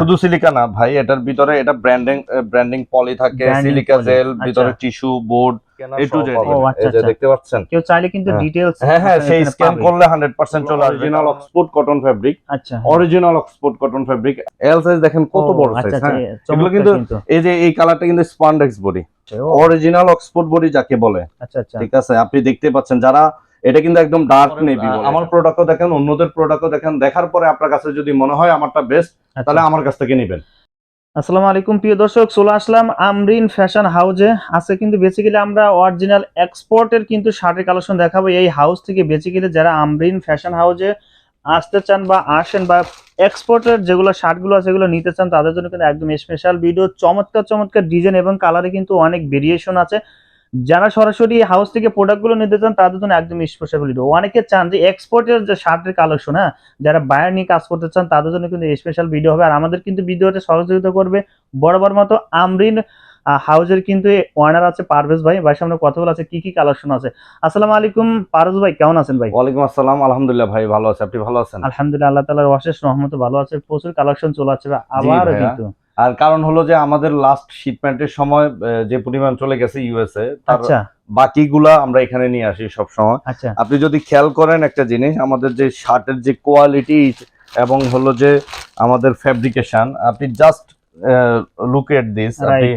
শুধু সিলিকা না ভাই এটার ভিতরে এটা ব্র্যান্ডিং ব্র্যান্ডিং পলি থাকে সিলিকা জেল আচ্ছা। ভিতরে tissue board A to Z ও, আচ্ছা, আচ্ছা। দেখতে পাচ্ছেন? কেউ চাইলে কিন্তু হ্যাঁ। হ্যাঁ হ্যাঁ সেই স্ক্যান করলে 100% চলে আসবে। অরিজিনাল অক্সফোর্ড কটন ফেব্রিক আচ্ছা। Original Oxford cotton fabric L size দেখেন কত বড় আচ্ছা সাইজ আচ্ছা হ্যাঁ? এগুলো কিন্তু কিন্তু। এই যে এই কালারটা কিন্তু spandex body original Oxford body যাকে বলে। আচ্ছা আচ্ছা। ঠিক আছে? আপনি দেখতে পাচ্ছেন যারা এটা কিন্তু একদম ডার্ক নেভি আমার প্রোডাক্টও দেখেন অন্যদের প্রোডাক্টও দেখেন দেখার পরে আপনার কাছে যদি মনে হয় আমারটা বেস্ট আচ্ছা। তাহলে আমার কাছ থেকে নেবেন। আসসালামু আলাইকুম প্রিয় দর্শক চলে আসলাম আমরিন ফ্যাশন হাউজে। আজকে কিন্তু বেসিক্যালি আমরা অরিজিনাল এক্সপোর্টের কিন্তু শার্টের কালেকশন দেখাবো। এই হাউস থেকে বেসিক্যালি যারা আমরিন ফ্যাশন হাউজে আসতে চান বা আসেন বা এক্সপোর্টের যেগুলো শার্টগুলো আছে সেগুলো নিতে চান তাদের জন্য কিন্তু একদম স্পেশাল ভিডিও চমৎকার চমৎকার ডিজাইন এবং কালারে কিন্তু অনেক ভেরিয়েশন আছে। যারা সরাসরি হাউস থেকে প্রোডাক্টগুলো নিতে চান তাদের জন্য একদম স্পেশাল ভিডিও অনেকে চান যে এক্সপোর্টের যে শার্টের কালেকশন হ্যাঁ? যারা বায়ার নিয়ে কাজ করতে চান তাদের জন্য কিন্তু স্পেশাল ভিডিও হবে। আর আমাদের কিন্তু ভিডিওতে সহযোগিতা করবে বরাবর মতো আমরিন হাউজের কিন্তু ওয়ানার আছে পারভেজ ভাই। ভাই সামনে কথা বলা আছে কি কি কালেকশন আছে? আসসালামু আলাইকুম পারভেজ ভাই কেমন আছেন ভাই? ওয়ালাইকুম আসসালাম আলহামদুলিল্লাহ ভাই ভালো আছে। আপনি ভালো আছেন? আলহামদুলিল্লাহ আল্লাহ তালার অশেষ রহমত ভালো আছে। প্রচুর কালেকশন চলে আসছে আবার কিন্তু। আর কারণ হলো যে আমাদের লাস্ট শিপমেন্টের সময় যে পরিমাণ চলে গেছে ইউএসএ তার আচ্ছা। বাকিগুলা আমরা এখানে নিয়ে আসি সব সময় আচ্ছা। আপনি যদি খেয়াল করেন একটা জিনিস আমাদের যে শার্টের যে কোয়ালিটি এবং হলো যে আমাদের ফ্যাব্রিকেশন আপনি জাস্ট লুক এট দিস আপনি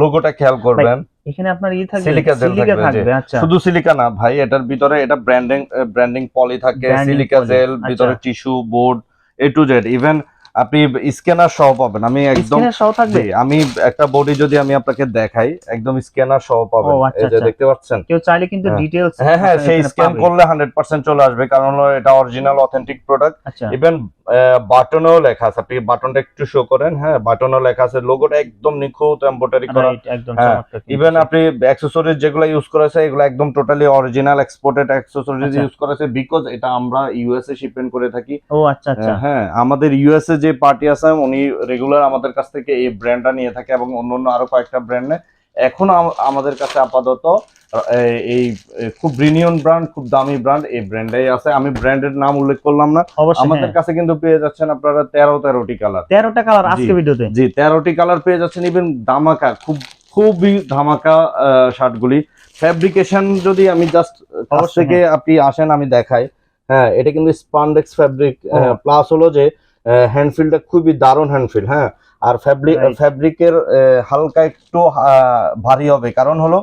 লোগোটা খেয়াল করবেন। এখানে আপনার ই থাকবে সিলিকা থাকবে, থাকবে আচ্ছা। শুধু সিলিকা না ভাই এটার ভিতরে এটা ব্র্যান্ডিং ব্র্যান্ডিং পলি থাকে সিলিকা জেল আচ্ছা। ভিতরে tissue board A to Z even আপনি স্ক্যানার সহ পাবেন। আমি একদম সহ থাকবে? আমি একটা বডি যদি আমি আপনাকে দেখাই একদম স্ক্যানার সহ পাবেন। আচ্ছা, এই যে আচ্ছা। দেখতে পাচ্ছেন? কেউ চাইলে কিন্তু হ্যাঁ। ডিটেলস হ্যাঁ হ্যাঁ সেই স্ক্যান করলে হান্ড্রেড পার্সেন্ট চলে আসবে কারণ হলো এটা অরিজিনাল অথেন্টিক প্রোডাক্ট ইভেন বাটনেও লেখা আছে। আপনি বাটনটা একটু শো করেন হ্যাঁ বাটনেও লেখা আছে। লোগোটা একদম নিখুঁত এমব্রয়ডারি করা। একদম হ্যাঁ। ইভেন আপনি অ্যাক্সেসরিজ যেগুলো ইউজ করেছে এগুলো একদম totally original exported accessories. Use করেছে বিকজ এটা আমরা ইউএসএ শিপমেন্ট করে থাকি। ও আচ্ছা আচ্ছা। হ্যাঁ আমাদের ইউএসএ যে পার্টি আছে উনি রেগুলার আমাদের কাছ থেকে এই ব্র্যান্ডটা নিয়ে থাকে এবং অন্য অন্য আরও কয়েকটা ব্র্যান্ড নেয় এখন আমাদের কাছে আপাতত এই খুব ব্রিনিয়ন ব্র্যান্ড খুব দামি ব্র্যান্ড এই ব্র্যান্ডটাই আছে। আমি ব্র্যান্ডের নাম উল্লেখ করলাম না। আমাদের হ্যাঁ। কাছে কিন্তু পেয়ে যাচ্ছেন আপনারা তেরো তেরোটি কালার তেরোটা কালার আজকে ভিডিওতে। জি তেরোটি কালার পেয়ে যাচ্ছেন ইভেন ধামাকা খুব খুবই ধামাকা শার্টগুলি ফ্যাব্রিকেশন যদি আমি জাস্ট কাছ থেকে আপনি আসেন আমি দেখাই। হ্যাঁ এটা কিন্তু স্পান্ডেক্স ফ্যাব্রিক। প্লাস হলো যে হ্যান্ডফিলটা খুবই দারুণ হ্যান্ডফিল হ্যাঁ? আর ফ্যাব্রিক. ফ্যাব্রিকের হালকা একটু ভারী হবে। কারণ হলো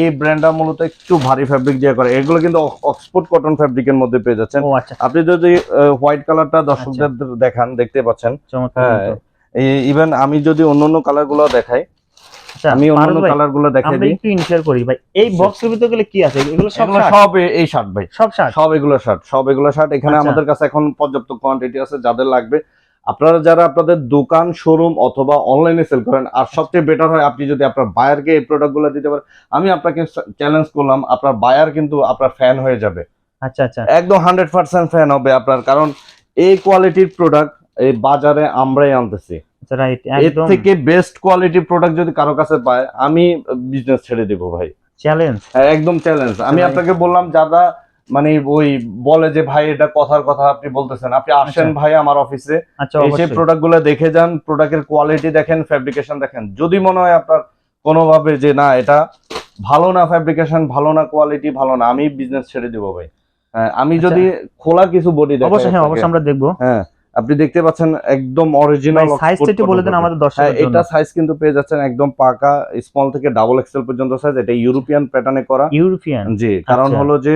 এই ব্র্যান্ডটা মূলত একটু ভারী ফ্যাব্রিক দিয়ে করে। এগুলো কিন্তু অক্সফোর্ড কটন ফ্যাব্রিকের মধ্যে পেয়ে যাচ্ছেন। আচ্ছা। আপনি যদি হোয়াইট কালারটা দর্শকদের দেখান দেখতে পাচ্ছেন। হ্যাঁ ইভেন আমি যদি অন্য অন্য কালারগুলো দেখাই আচ্ছা আমি অন্য কালারগুলো দেখাই দিই। একটু ইনশিয়ার করি ভাই। এই বক্সের ভিতরে গেলে কি আছে? এগুলো সব? সব এই শার্ট ভাই। সব শার্ট সব এগুলো শার্ট সব এগুলো শার্ট এখানে আচ্ছা। আমাদের কাছে এখন পর্যাপ্ত কোয়ান্টিটি আছে যাদের লাগবে। আপনারা যারা আপনাদের দোকান শোরুম অথবা অনলাইনে সেল করেন আর সবচেয়ে বেটার হয় আপনি যদি আপনার বায়ারকে এই প্রোডাক্টগুলো দিতে পারেন আমি আপনাকে চ্যালেঞ্জ করলাম আপনার বায়ার কিন্তু আপনার ফ্যান হয়ে যাবে। আচ্ছা আচ্ছা। একদম হান্ড্রেড পার্সেন্ট ফ্যান হবে আপনার কারণ এই কোয়ালিটির প্রোডাক্ট এই বাজারে আমরাই আনতেছি। আচ্ছা এর থেকে বেস্ট কোয়ালিটির প্রোডাক্ট যদি কারও কাছে পায় আমি বিজনেস ছেড়ে দেবো ভাই। চ্যালেঞ্জ একদম চ্যালেঞ্জ আমি আপনাকে বললাম যারা মানে ওই বলে যে ভাই এটা কথার কথা আপনি বলতেছেন আপনি আসেন আচ্ছা। ভাই আমার অফিসে আচ্ছা এসে প্রোডাক্টগুলো দেখে যান প্রোডাক্টের কোয়ালিটি দেখেন ফ্যাব্রিকেশন দেখেন। যদি মনে হয় আপনার কোনোভাবে যে না এটা ভালো না ফ্যাব্রিকেশন ভালো না কোয়ালিটি ভালো না আমি বিজনেস ছেড়ে দিব ভাই। হ্যাঁ, আমি। যদি খোলা কিছু বডি অবশ্যই হ্যাঁ অবশ্যই আমরা দেখব। হ্যাঁ আপনি দেখতে পাচ্ছেন একদম অরিজিনাল সাইজটা একটু বলে দেন আমাদের হ্যাঁ দর্শকদের জন্য। এটা সাইজ কিন্তু পেয়ে যাচ্ছেন একদম পাকা স্মল থেকে ডাবল এক্সেল পর্যন্ত সাইজ এটা ইউরোপিয়ান প্যাটার্নে করা। ইউরোপিয়ান জি কারণ আচ্ছা। হলো যে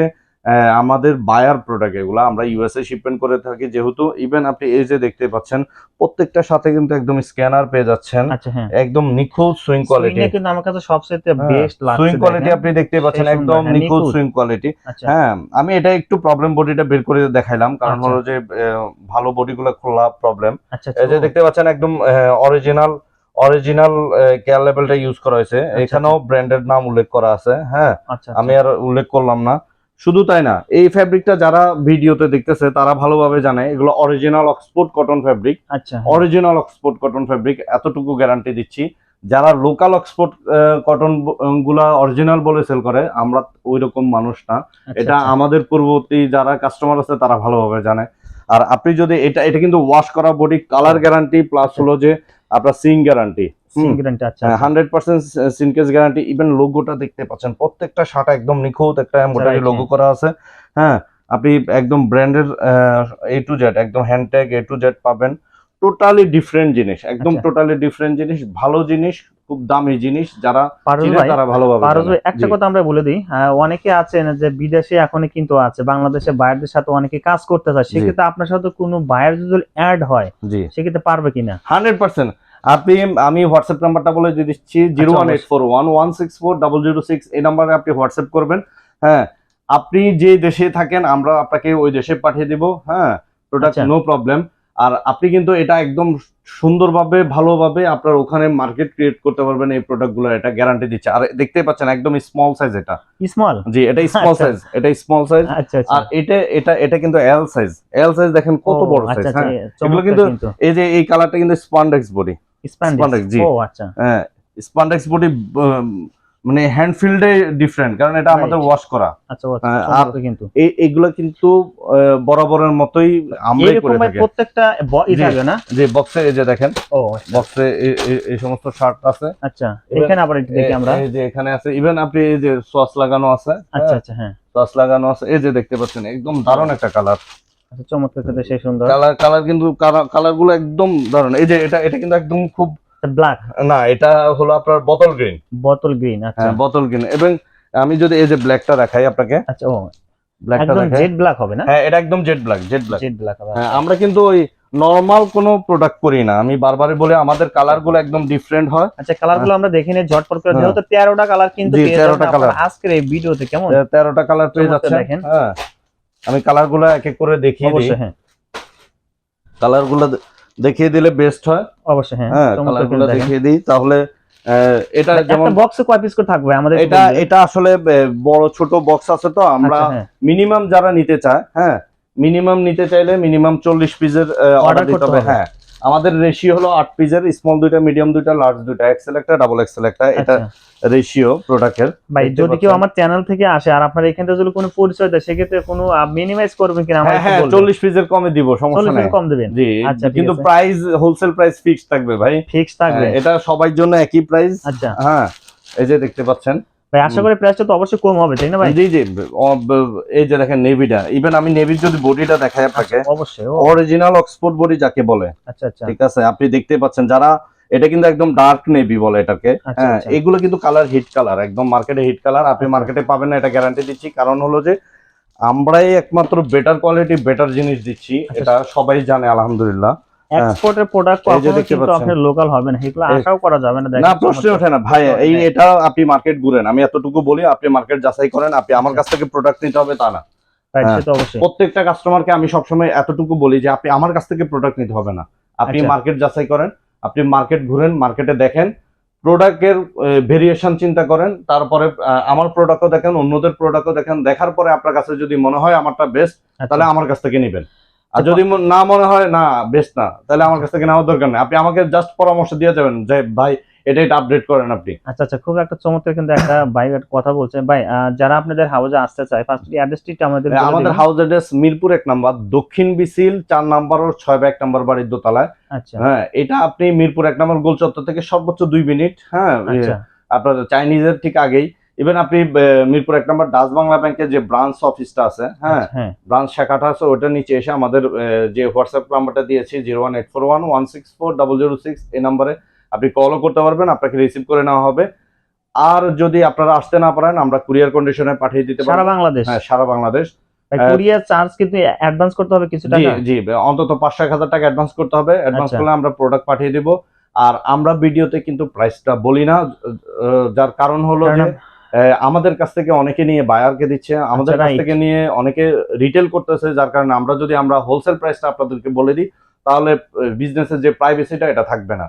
আমাদের বায়ার প্রোডাক্ট এগুলো আমরা ইউএসএ শিপমেন্ট করে থাকি। যেহেতু ইভেন আপনি এই যে দেখতে পাচ্ছেন প্রত্যেকটার সাথে কিন্তু একদম স্ক্যানার পেয়ে যাচ্ছেন। আচ্ছা হ্যাঁ। একদম নিখুঁত সুইং কোয়ালিটি কিন্তু আমার কাছে সবচেয়ে বেস্ট লাগছে সুইং কোয়ালিটি আপনি দেখতে পাচ্ছেন একদম হ্যাঁ, নিখুঁত। সুইং কোয়ালিটি আচ্ছা। হ্যাঁ আমি এটা একটু প্রবলেম বডিটা বের করে দেখাইলাম কারণ আচ্ছা। হলো যে ভালো বডিগুলো খোলা প্রবলেম এই যে দেখতে পাচ্ছেন একদম অরিজিনাল অরিজিনাল কেয়ার লেভেলটা ইউজ করা হয়েছে। এখানেও ব্র্যান্ডের নাম উল্লেখ করা আছে হ্যাঁ। আমি আর উল্লেখ করলাম না। শুধু তাই না এই ফ্যাব্রিকটা যারা ভিডিওতে দেখতেছে তারা ভালোভাবে জানে এগুলো অরিজিনাল অক্সফোর্ড কটন ফ্যাব্রিক আচ্ছা। অরিজিনাল অক্সফোর্ড কটন ফ্যাব্রিক এতটুকু গ্যারান্টি দিচ্ছি। যারা লোকাল অক্সফোর্ড কটনগুলা অরিজিনাল বলে সেল করে আমরা ওই রকম মানুষ না। আচ্ছা, এটা আচ্ছা। আমাদের পূর্ববর্তী যারা কাস্টমার আছে তারা ভালোভাবে জানে। আর আপনি যদি এটা এটা কিন্তু ওয়াশ করা বডি কালার গ্যারান্টি প্লাস হলো যে আপনার সিং গ্যারান্টি আচ্ছা হান্ড্রেড পার্সেন্ট সিনকেস গ্যারান্টি ইভেন লোগোটা দেখতে পাচ্ছেন। প্রত্যেকটা শার্ট একদম নিখুঁত একটা এমব্রয়ডারি লোগো করা আছে। হ্যাঁ আপনি একদম ব্র্যান্ডের এ টু জেড একদম hand tag A to Z পাবেন। টোটালি ডিফারেন্ট জিনিস একদম আচ্ছা। টোটালি ডিফারেন্ট জিনিস ভালো জিনিস খুব দামি জিনিস যারা তারা ভালোভাবে একটা কথা আমরা বলে দিই অনেকে আছেন যে বিদেশে এখনই কিন্তু আছে বাংলাদেশে বাইরের সাথে অনেকে কাজ করতে চায় সেক্ষেত্রে আপনার সাথে কোনো বায়ার যদি অ্যাড হয় সেক্ষেত্রে পারবে কিনা? হান্ড্রেড পার্সেন্ট আপনি আমি হোয়াটসঅ্যাপ নাম্বারটা বলে দিচ্ছি zero one eight four one one six four double zero six এই নাম্বারে আপনি হোয়াটসঅ্যাপ করবেন হ্যাঁ। আপনি যে দেশে থাকেন আমরা আপনাকে ওই দেশে পাঠিয়ে দিব হ্যাঁ প্রোডাক্ট আচ্ছা। নো প্রবলেম আর আপনি কিন্তু এটা একদম সুন্দরভাবে ভালোভাবে আপনার ওখানে মার্কেট ক্রিয়েট করতে পারবেন এই প্রোডাক্টগুলো এটা গ্যারান্টি দিচ্ছে। আর দেখতে পাচ্ছেন একদম স্মল সাইজ এটা। স্মল জি এটা স্মল আচ্ছা। সাইজ এটা স্মল সাইজ আচ্ছা আচ্ছা। আর এটা এটা এটা কিন্তু এল সাইজ এল সাইজ দেখেন কত বড় আচ্ছা সাইজ আচ্ছা হ্যাঁ। চমৎকার কিন্তু- কিন্তু। এই যে এই কালারটা কিন্তু স্পান্ডেক্স বডি জি। ও আচ্ছা। হ্যাঁ স্পান্ডেক্স বডি মানে হ্যান্ড ফিল্ডে ডিফারেন্ট কারণ এটা আমাদের ওয়াশ করা। আচ্ছা আচ্ছা, হ্যাঁ, আর কিন্তু। এই এগুলো কিন্তু বরাবরের মতোই আমরাই করে থাকি। প্রত্যেকটা ই থাকবে না? যে বক্সে এই যে দেখেন ও বক্সে এই সমস্ত শার্ট আছে। আচ্ছা এখানে আবার একটু দেখি আমরা। এই যে এখানে আছে ইভেন আপনি এই যে সস লাগানো আছে আচ্ছা আচ্ছা হ্যাঁ। সস লাগানো আছে এই যে দেখতে পাচ্ছেন একদম দারুণ একটা কালার আচ্ছা চমৎকার কিন্তু সেই সুন্দর। কালার কালার কিন্তু কালারগুলো একদম দারুণ এই যে এটা এটা কিন্তু একদম খুব ব্ল্যাক না এটা হলো আপনার বোতল গ্রিন বোতল গ্রিন আচ্ছা। হ্যাঁ বোতল গ্রিন এবং আমি যদি এই যে ব্ল্যাকটা দেখাই আপনাকে আচ্ছা ও ব্ল্যাকটা দেখাই। জেড ব্ল্যাক হবে না? হ্যাঁ এটা একদম jet black jet black jet black হবে হ্যাঁ আমরা কিন্তু ওই নর্মাল কোনো প্রোডাক্ট করি না। আমি বারবারই বলে আমাদের কালারগুলো একদম ডিফারেন্ট হয়। আচ্ছা কালারগুলো আমরা দেখে নিই ঝটপট করে হ্যাঁ। যেহেতু তেরোটা কালার কিন্তু জি, পেয়ে 13টা যাবেন আপনারা আজকের এই ভিডিওতে কেমন? তে- তেরোটা কালার পেয়ে যাচ্ছেন। দেখেন। হ্যাঁ। আমি কালারগুলো এক এক করে দেখিয়ে দিই। হ্যাঁ। কালারগুলো দেখিয়ে দিলে বেস্ট হয়। অবশ্যই হ্যাঁ হ্যাঁ কালারগুলো দেখিয়ে দিই তাহলে এটা যেমন বক্সে কয় পিস করে থাকবে? আমাদের এটা এটা আসলে বড় ছোট বক্স আছে তো আমরা আচ্ছা, হ্যাঁ। মিনিমাম যারা নিতে চায় হ্যাঁ মিনিমাম নিতে চাইলে মিনিমাম চল্লিশ পিসের অর্ডার দিতে হবে। হ্যাঁ। আমাদের রেশিও হলো আট পিসের স্মল দুইটা মিডিয়াম দুইটা লার্জ দুইটা এক্সেল একটা ডাবল এক্সেল একটা এটা আচ্ছা। রেশিও প্রোডাক্টের ভাই যদি কেউ আমার চ্যানেল থেকে আসে আর আপনার এখান থেকে যদি কোনো পরিচয় দেয় সেক্ষেত্রে কোনো মিনিমাইজ করবেন কিনা আমার হ্যাঁ হ্যাঁ চল্লিশ পিসের কমে দিব সমস্যা নেই। কম দেবেন। জি আচ্ছা, কিন্তু প্রাইস হোলসেল প্রাইস ফিক্স থাকবে ভাই। ফিক্স থাকবে। হ্যাঁ, এটা সবার জন্য একই প্রাইস আচ্ছা। হ্যাঁ এই যে দেখতে পাচ্ছেন। ভাই আশা করি প্রাইসটা তো অবশ্যই কম হবে তাই না ভাই জি জি এই যে দেখেন নেভিটা ইভেন আমি নেভির যদি বডিটা দেখাই আপনাকে অবশ্যই অরিজিনাল অক্সফোর্ড বডি যাকে বলে আচ্ছা আচ্ছা ঠিক আছে আপনি দেখতে পাচ্ছেন যারা এটা কিন্তু একদম ডার্ক নেভি বলে এটাকে আচ্ছা, হ্যাঁ আচ্ছা। এগুলো কিন্তু কালার হিট কালার একদম মার্কেটে হিট কালার আপনি আচ্ছা। মার্কেটে পাবেন না এটা গ্যারান্টি দিচ্ছি কারণ হলো যে আমরাই একমাত্র বেটার কোয়ালিটি বেটার জিনিস দিচ্ছি আচ্ছা। এটা সবাই জানে আলহামদুলিল্লাহ এক্সপোর্টের প্রোডাক্ট হ্যাঁ। এই যে কখনো কিন্তু। আপনার লোকাল হবে না এগুলো আশাও করা যাবে না না প্রশ্ন ওঠে না ভাই এই। এটা আপনি মার্কেট ঘুরেন আমি এতটুকু বলি আপনি মার্কেট যাচাই করেন আপনি আমার কাছ থেকে প্রোডাক্ট নিতে হবে তা না হ্যাঁ। প্রত্যেকটা কাস্টমারকে আমি সবসময় এতটুকু বলি যে আপনি আমার কাছ থেকে প্রোডাক্ট নিতে হবে না আপনি আচ্ছা। মার্কেট যাচাই করেন আপনি মার্কেট ঘুরেন মার্কেটে দেখেন প্রোডাক্টের ভেরিয়েশন চিন্তা করেন তারপরে আমার প্রোডাক্টও দেখেন অন্যদের প্রোডাক্টও দেখেন দেখার পরে আপনার কাছে যদি মনে হয় আমারটা বেস্ট আচ্ছা। তাহলে আমার কাছ থেকে নেবেন আর। যদি না মনে হয় না বেস্ট না তাহলে আমার কাছ থেকে নেওয়ার দরকার নেই। আপনি আমাকে জাস্ট পরামর্শ দিয়ে যাবেন যে ভাই এটা এটা আপডেট করেন আপনি। আচ্ছা আচ্ছা খুব একটা চমৎকার কিন্তু একটা ভাই কথা বলছে। ভাই যারা আপনাদের হাউজে আসতে চায় ফার্স্ট অ্যাড্রেসটি আমাদের আমাদের। হাউস অ্যাড্রেস মিরপুর এক নাম্বার দক্ষিণ বিসিল চার নাম্বার ও ছয় বা এক নাম্বার বাড়ির দোতলায়। আচ্ছা। হ্যাঁ এটা আপনি মিরপুর এক নম্বর গোল চত্বর থেকে সর্বোচ্চ দুই মিনিট। হ্যাঁ আচ্ছা। আপনার চাইনিজের ঠিক আগেই। ইভেন আপনি মিরপুর এক নম্বর ডাচ বাংলা ব্যাংকের যে ব্রাঞ্চ অফিসটা আছে হ্যাঁ? হ্যাঁ। ব্রাঞ্চ শাখাটা আছে ওটার নিচে এসে আমাদের যে হোয়াটসঅ্যাপ নাম্বারটা দিয়েছি zero one eight four one one six four double zero six এই নাম্বারে আপনি কলও করতে পারবেন আপনাকে রিসিভ করে নেওয়া হবে। আর যদি আপনারা আসতে না পারেন আমরা কুরিয়ার কন্ডিশনে পাঠিয়ে দিতে সারা বাংলাদেশ? হ্যাঁ সারা বাংলাদেশ। কুরিয়ার চার্জ কিন্তু অ্যাডভান্স করতে হবে কিছু জি টাকা জি অন্তত পাঁচ হাজার টাকা অ্যাডভান্স করতে হবে। অ্যাডভান্স আচ্ছা। করলে আমরা প্রোডাক্ট পাঠিয়ে দিব। আর আমরা ভিডিওতে কিন্তু প্রাইসটা বলি না যার কারণ হলো যে আমাদের কাছ থেকে অনেকে নিয়ে বায়ারকে দিচ্ছে আমাদের আচ্ছা, কাছ থেকে নিয়ে অনেকে রিটেল করতেছে যার কারণে আমরা যদি আমরা হোলসেল প্রাইসটা আপনাদেরকে বলে দিই তাহলে বিজনেসের যে প্রাইভেসিটা এটা থাকবে না।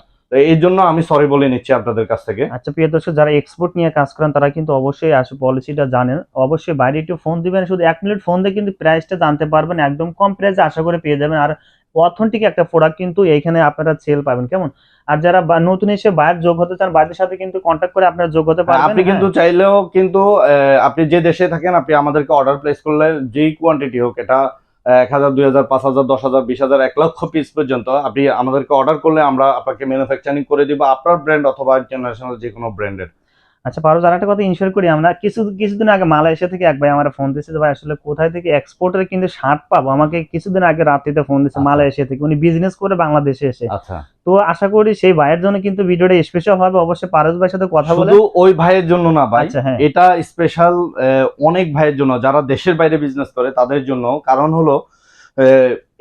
এই জন্য আমি সরি বলে নিচ্ছি আপনাদের কাছ থেকে। আচ্ছা প্রিয় দর্শক যারা এক্সপোর্ট নিয়ে কাজ করেন তারা কিন্তু অবশ্যই আসে পলিসিটা জানেন। অবশ্যই বাইরে একটু ফোন দিবেন শুধু এক মিনিট ফোন দিয়ে কিন্তু প্রাইসটা জানতে পারবেন একদম কম প্রাইসে আশা করে পেয়ে যাবেন। আর অথেন্টিক একটা প্রোডাক্ট কিন্তু এইখানে আপনারা সেল পাবেন। কেমন? আর যারা নতুন এসে বাইরে যোগ হতে চান বাইরের সাথে কিন্তু কন্ট্যাক্ট করে আপনারা যোগ হতে পারবেন আপনি কিন্তু হ্যাঁ। চাইলেও কিন্তু আপনি যে দেশে থাকেন আপনি আমাদেরকে অর্ডার প্লেস করলে যেই কোয়ান্টিটি হোক এটা এক হাজার দুই হাজার পাঁচ হাজার দশ হাজার বিশ হাজার এক লক্ষ পিস পর্যন্ত আপনি আমাদেরকে অর্ডার করলে আমরা আপনাকে ম্যানুফ্যাকচারিং করে দিব আপনার ব্র্যান্ড অথবা ইন্টারন্যাশনাল যে কোনো ব্র্যান্ডের আচ্ছা পারো আর একটা কথা ইনশিওর করি আমরা। কিছু কিছুদিন আগে মালয়েশিয়া থেকে এক ভাই আমার ফোন দিয়েছে ভাই আসলে কোথায় থেকে এক্সপোর্টের কিন্তু শার্ট পাবো? আমাকে কিছুদিন আগে রাত্রিতে ফোন দিয়েছে আচ্ছা। মালয়েশিয়া থেকে। উনি বিজনেস করে বাংলাদেশে এসে। আচ্ছা। তো আশা করি সেই ভাইয়ের জন্য কিন্তু ভিডিওটা স্পেশাল হবে। অবশ্যই পারস ভাইয়ের সাথে কথা বলে। ওই ভাইয়ের জন্য না ভাই। আচ্ছা হ্যাঁ। এটা স্পেশাল অনেক ভাইয়ের জন্য। যারা দেশের বাইরে বিজনেস করে তাদের জন্য। কারণ হলো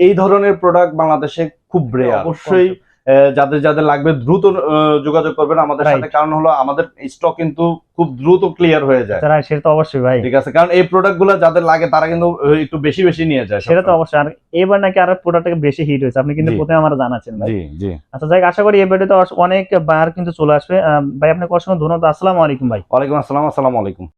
এই ধরনের প্রোডাক্ট বাংলাদেশে খুব রেয়ার অবশ্যই। যাদের যাদের লাগবে দ্রুত যোগাযোগ করবেন আমাদের সাথে। কারণ হলো আমাদের স্টক কিন্তু খুব দ্রুত ক্লিয়ার হয়ে যায়। সেটা তো অবশ্যই ভাই। ঠিক আছে? কারণ এই প্রোডাক্টগুলো যাদের লাগে তারা কিন্তু একটু বেশি বেশি নিয়ে যায় সেটা তো অবশ্যই। আর এবার নাকি আর প্রোডাক্টটা বেশি হিট হয়েছে। আপনি কিন্তু। প্রথমে আমার জানাচ্ছেন ভাই। জি জি। আচ্ছা যাই আশা করি এই ভিডিওতে অনেক বার কিন্তু চলে আসবে। ভাই আপনাকে অসংখ্য ধন্যবাদ। আসসালামু আলাইকুম ভাই। ওয়ালাইকুম আসসালাম আসসালামু আলাইকুম।